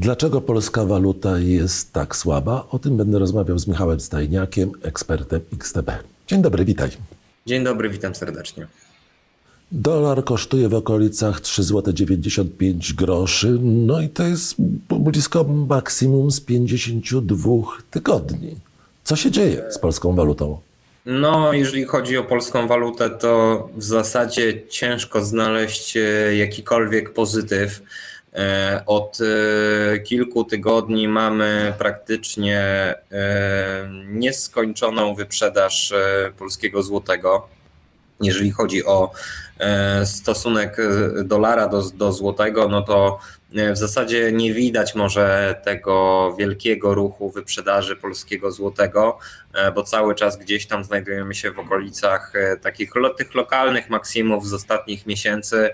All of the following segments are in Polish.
Dlaczego polska waluta jest tak słaba? O tym będę rozmawiał z Michałem Stajniakiem, ekspertem XTB. Dzień dobry, witaj. Dzień dobry, witam serdecznie. Dolar kosztuje w okolicach 3,95 zł groszy, no i to jest blisko maksimum z 52 tygodni. Co się dzieje z polską walutą? No, jeżeli chodzi o polską walutę, to w zasadzie ciężko znaleźć e, jakikolwiek pozytyw. E, Od e, kilku tygodni mamy praktycznie e, nieskończoną wyprzedaż polskiego złotego. Jeżeli chodzi o e, stosunek e, dolara do, do złotego, no to e, w zasadzie nie widać może tego wielkiego ruchu wyprzedaży polskiego złotego, bo cały czas gdzieś tam znajdujemy się w okolicach takich tych lokalnych maksimów z ostatnich miesięcy.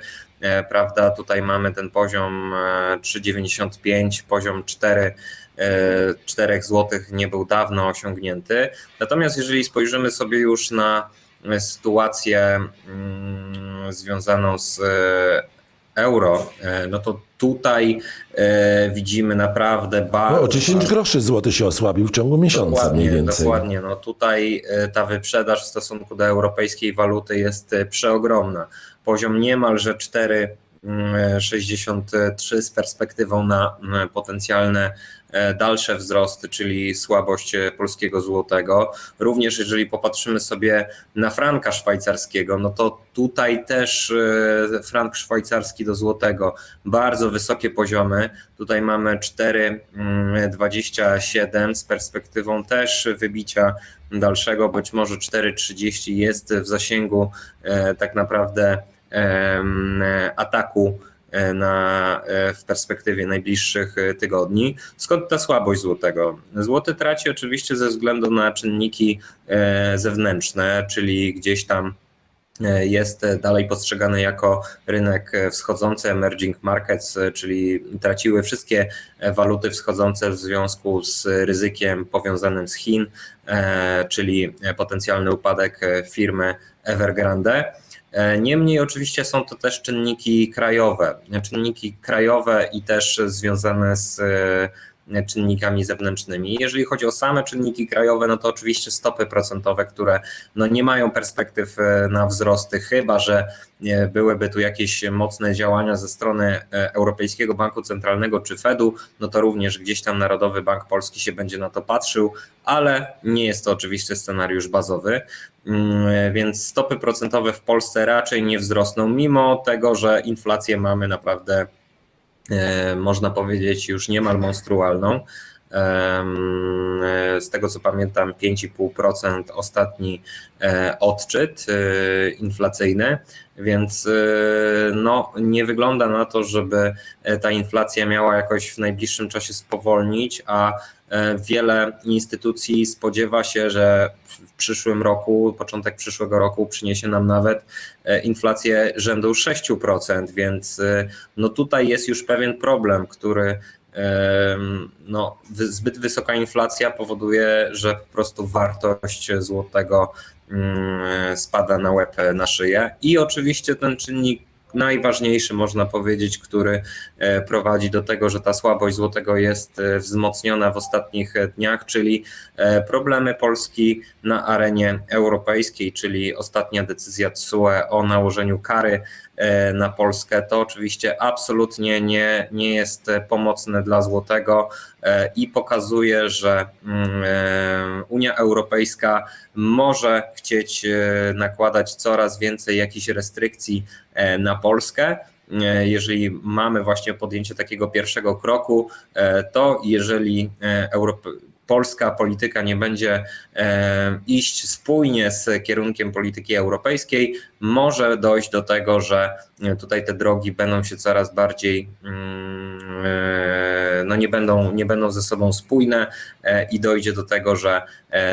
Prawda, tutaj mamy ten poziom e, 3,95, poziom 4 e, 4 zł nie był dawno osiągnięty. Natomiast jeżeli spojrzymy sobie już na sytuację mm, związaną z e, euro, e, no to tutaj e, widzimy naprawdę bardzo. No, o 10 groszy złoty się osłabił w ciągu miesiąca mniej więcej. Dokładnie, no tutaj ta wyprzedaż w stosunku do europejskiej waluty jest przeogromna. Poziom niemalże 4,63 z perspektywą na mm, potencjalne e, dalsze wzrosty, czyli słabość e, polskiego złotego. Również jeżeli popatrzymy sobie na franka szwajcarskiego, no to tutaj też e, frank szwajcarski do złotego bardzo wysokie poziomy. Tutaj mamy 4,27 z perspektywą też wybicia dalszego, być może 4,30 jest w zasięgu tak naprawdę ataku e, na, e, w perspektywie najbliższych e, tygodni. Skąd ta słabość złotego? Złoty traci oczywiście ze względu na czynniki zewnętrzne, czyli gdzieś tam jest dalej postrzegany jako rynek wschodzący, emerging markets, czyli traciły wszystkie waluty wschodzące w związku z ryzykiem powiązanym z Chin, czyli potencjalny upadek firmy Evergrande. E, Niemniej oczywiście są to też czynniki krajowe, czynniki krajowe i też związane z czynnikami zewnętrznymi. Jeżeli chodzi o same czynniki krajowe, no to oczywiście stopy procentowe, które no nie mają perspektyw e, na wzrosty, chyba że e, byłyby tu jakieś mocne działania ze strony e, Europejskiego Banku Centralnego czy Fedu, no to również gdzieś tam Narodowy Bank Polski się będzie na to patrzył, ale nie jest to oczywiście scenariusz bazowy. Mm, Więc stopy procentowe w Polsce raczej nie wzrosną, mimo tego, że inflację mamy naprawdę, można powiedzieć, już niemal monstrualną. E, Z tego co pamiętam, 5,5% ostatni e, odczyt e, inflacyjny, więc e, no, nie wygląda na to, żeby e, ta inflacja miała jakoś w najbliższym czasie spowolnić, a e, wiele instytucji spodziewa się, że w przyszłym roku, początek przyszłego roku przyniesie nam nawet e, inflację rzędu 6%, więc e, no tutaj jest już pewien problem, który no, zbyt wysoka inflacja powoduje, że po prostu wartość złotego mm, spada na łeb, na szyję. I oczywiście ten czynnik najważniejszy, można powiedzieć, który e, prowadzi do tego, że ta słabość złotego jest e, wzmocniona w ostatnich dniach, czyli e, problemy Polski na arenie europejskiej, czyli ostatnia decyzja TSUE o nałożeniu kary na Polskę, to oczywiście absolutnie nie, nie jest e, pomocne dla złotego e, i pokazuje, że mm, e, Unia Europejska może chcieć e, nakładać coraz więcej jakichś restrykcji e, na Polskę. E, Jeżeli mamy właśnie podjęcie takiego pierwszego kroku, e, to jeżeli e, Europe... polska polityka nie będzie e, iść spójnie z kierunkiem polityki europejskiej, może dojść do tego, że tutaj te drogi będą się coraz bardziej mm, e, no nie będą, nie będą ze sobą spójne e, i dojdzie do tego, że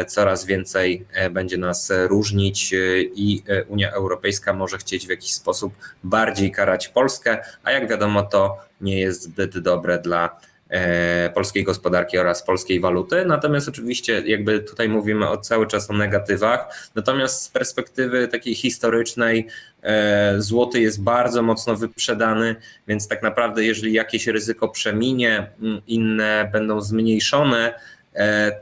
coraz więcej będzie nas różnić i Unia Europejska może chcieć w jakiś sposób bardziej karać Polskę, a jak wiadomo to nie jest zbyt dobre dla polskiej gospodarki oraz polskiej waluty. Natomiast oczywiście jakby tutaj mówimy o, cały czas o negatywach. Natomiast z perspektywy takiej historycznej e, złoty jest bardzo mocno wyprzedany, więc tak naprawdę jeżeli jakieś ryzyko przeminie, inne będą zmniejszone, e,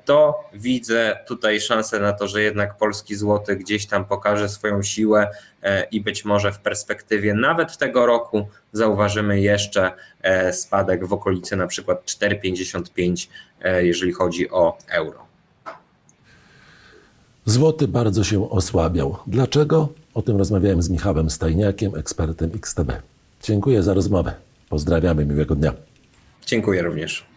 to widzę tutaj szansę na to, że jednak polski złoty gdzieś tam pokaże swoją siłę e, i być może w perspektywie nawet tego roku zauważymy jeszcze e, spadek w okolicy na przykład 4,55, e, jeżeli chodzi o euro. Złoty bardzo się osłabiał. Dlaczego? O tym rozmawiałem z Michałem Stajniakiem, ekspertem XTB. Dziękuję za rozmowę. Pozdrawiamy, miłego dnia. Dziękuję również.